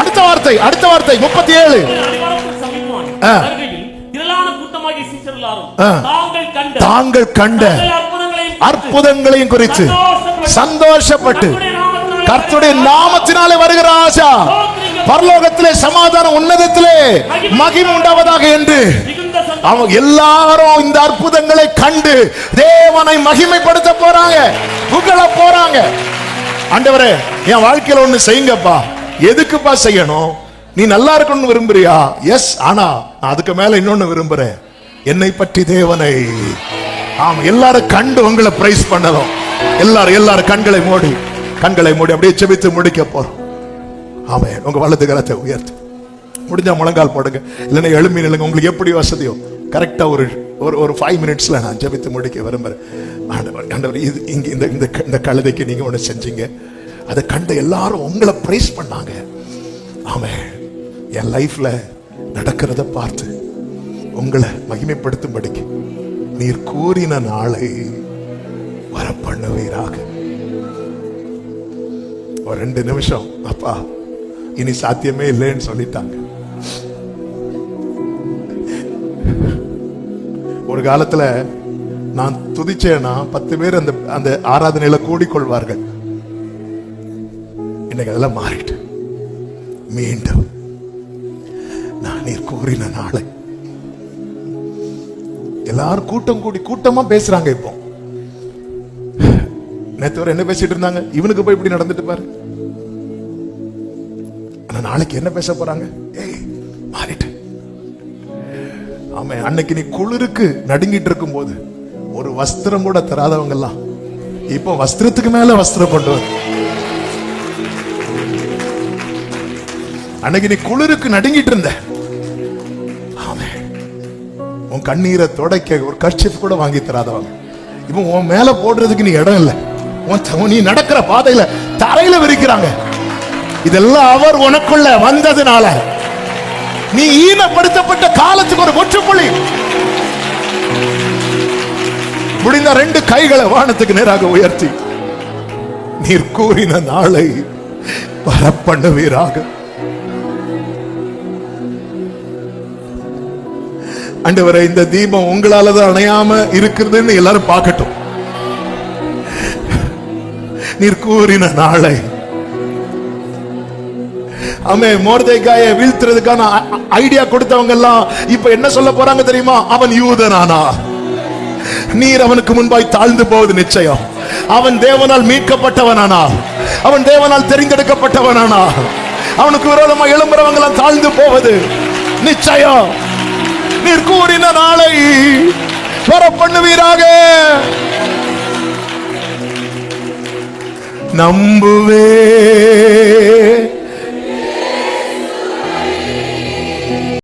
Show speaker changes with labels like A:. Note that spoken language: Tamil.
A: அடுத்த வார்த்தை அடுத்த வார்த்தை முப்பத்தி ஏழு.
B: தாங்கள் கண்ட அற்புதங்களையும்
A: குறித்து சந்தோஷப்பட்டு
B: கர்த்தருடைய நாமத்தினாலே
A: வருகிற ஆசா. பரலோகத்திலே சமாதானம் உன்னதத்திலே மகிமை. உண்டாவதாக என்று. அவங்க எல்லாரும் இந்த அற்புதங்களை கண்டு தேவனை மகிமைப்படுத்த போறாங்க புகழ போறாங்க. ஆண்டவரே என் வாழ்க்கையில ஒண்ணு செய்யுங்கப்பா. எதுக்குப்பா செய்யணும்? நீ நல்லா இருக்கணும்னு விரும்புறியா? எஸ் ஆனா நான் அதுக்கு மேல இன்னொன்னு விரும்புறேன். என்னை பற்றி தேவனை. ஆமா எல்லாரும் கண்டு உங்களை பிரைஸ் பண்ணணும். எல்லாரும் எல்லாரும் கண்களை மூடி கண்களை மூடி அப்படியே செபித்து முடிக்க போறோம். ஆமே உங்க வலது கரத்தை உயர்த்து. முடிஞ்சா முழங்கால் போடுங்க. இல்லைன்னா எழுமி நில்லுங்க. உங்களுக்கு எப்படி வசதியோ. கரெக்டா ஒரு ஒரு ஒரு ஃபைவ் மினிட்ஸ்ல நான் ஜெபித்து முடிக்க விரும்புறேன். ஆண்டவர் ஆண்டவர் இது இங்க இந்த இந்த க- இந்த கழுதைக்கு நீங்க ஒண்ணு செஞ்சீங்க. அதை கண்டு எல்லாரும் உங்களை பிரைஸ் பண்ணாங்க. ஆமே என் லைஃப்ல நடக்கிறத பார்த்து உங்களை மகிமைப்படுத்தும்படிக்கு நீர் கூறின நாளை வர பண்ணுவீராக ஒரு ரெண்டு நிமிஷம். அப்பா இனி சாத்தியமே இல்லைன்னு சொல்லிட்டாங்க. ஒரு காலத்துல நான் துதிச்சேன்னா பத்து பேர் அந்த அந்த ஆராதனையில கூடிக்கொள்வார்கள். இன்னைக்கு அதெல்லாம் மாறிட்டு மீண்டும் நான் நீர் கூறின நாளை. எல்லாரும் கூட்டம் கூடி கூட்டமா பேசுறாங்க இப்போ. நேற்று என்ன பேசிட்டு இருந்தாங்க? இவனுக்கு போய் இப்படி நடந்துட்டு பாரு. ஆனா நாளைக்கு என்ன பேச போறாங்க? ஏய் மாறிட்டு. ஆமா அன்னைக்கு நீ குளிருக்கு நடுங்கிட்டு இருக்கும் போது ஒரு வஸ்திரம் கூட தராதவங்க எல்லாம் இப்போ வஸ்திரத்துக்கு மேல வஸ்திரம் கொண்டு வந்து அன்னைக்கு நீ குளிருக்கு நடுங்கிட்டு இருந்த. உன் கண்ணீரை துடைக்க ஒரு கர்ச்சிப் கூட வாங்கி தராதவங்க இப்போ உன் மேல போடுறதுக்கு நீ இடம் இல்லை. உன் நீ நடக்கிற பாதையில தரையில விரிக்கிறாங்க. இதெல்லாம் அவர் உனக்குள்ள வந்ததுனால. நீ ஈனப்படுத்தப்பட்ட காலத்துக்கு ஒரு முற்றுப்புள்ளி. முடிந்த ரெண்டு கைகளை வானத்துக்கு நேராக உயர்த்தி. நீர் கூறின நாளை வரப்பண்ணுவீராக. அண்டவரை இந்த தீபம் உங்களால தான் அணையாம இருக்கிறதுன்னு எல்லாரும் பார்க்கட்டும். நீர் கூறின நாளை. ஆமே மோர்தேகாய வீழ்த்துறதுக்கான ஐடியா கொடுத்தவங்க எல்லாம் இப்ப என்ன சொல்ல போறாங்க தெரியுமா? அவன் யூதனானா? நீர் அவனுக்கு முன்பாய் தாழ்ந்து போவது நிச்சயம். அவன் தேவனால் மீட்கப்பட்டவனானா? அவன் தேவனால் தெரிந்தெடுக்கப்பட்டவனானா? அவனுக்கு விரோதமா எழும்புறவங்க எல்லாம் தாழ்ந்து போவது நிச்சயம். நீர் கூறின நாளை வர பண்ணுவீராக நம்புவே.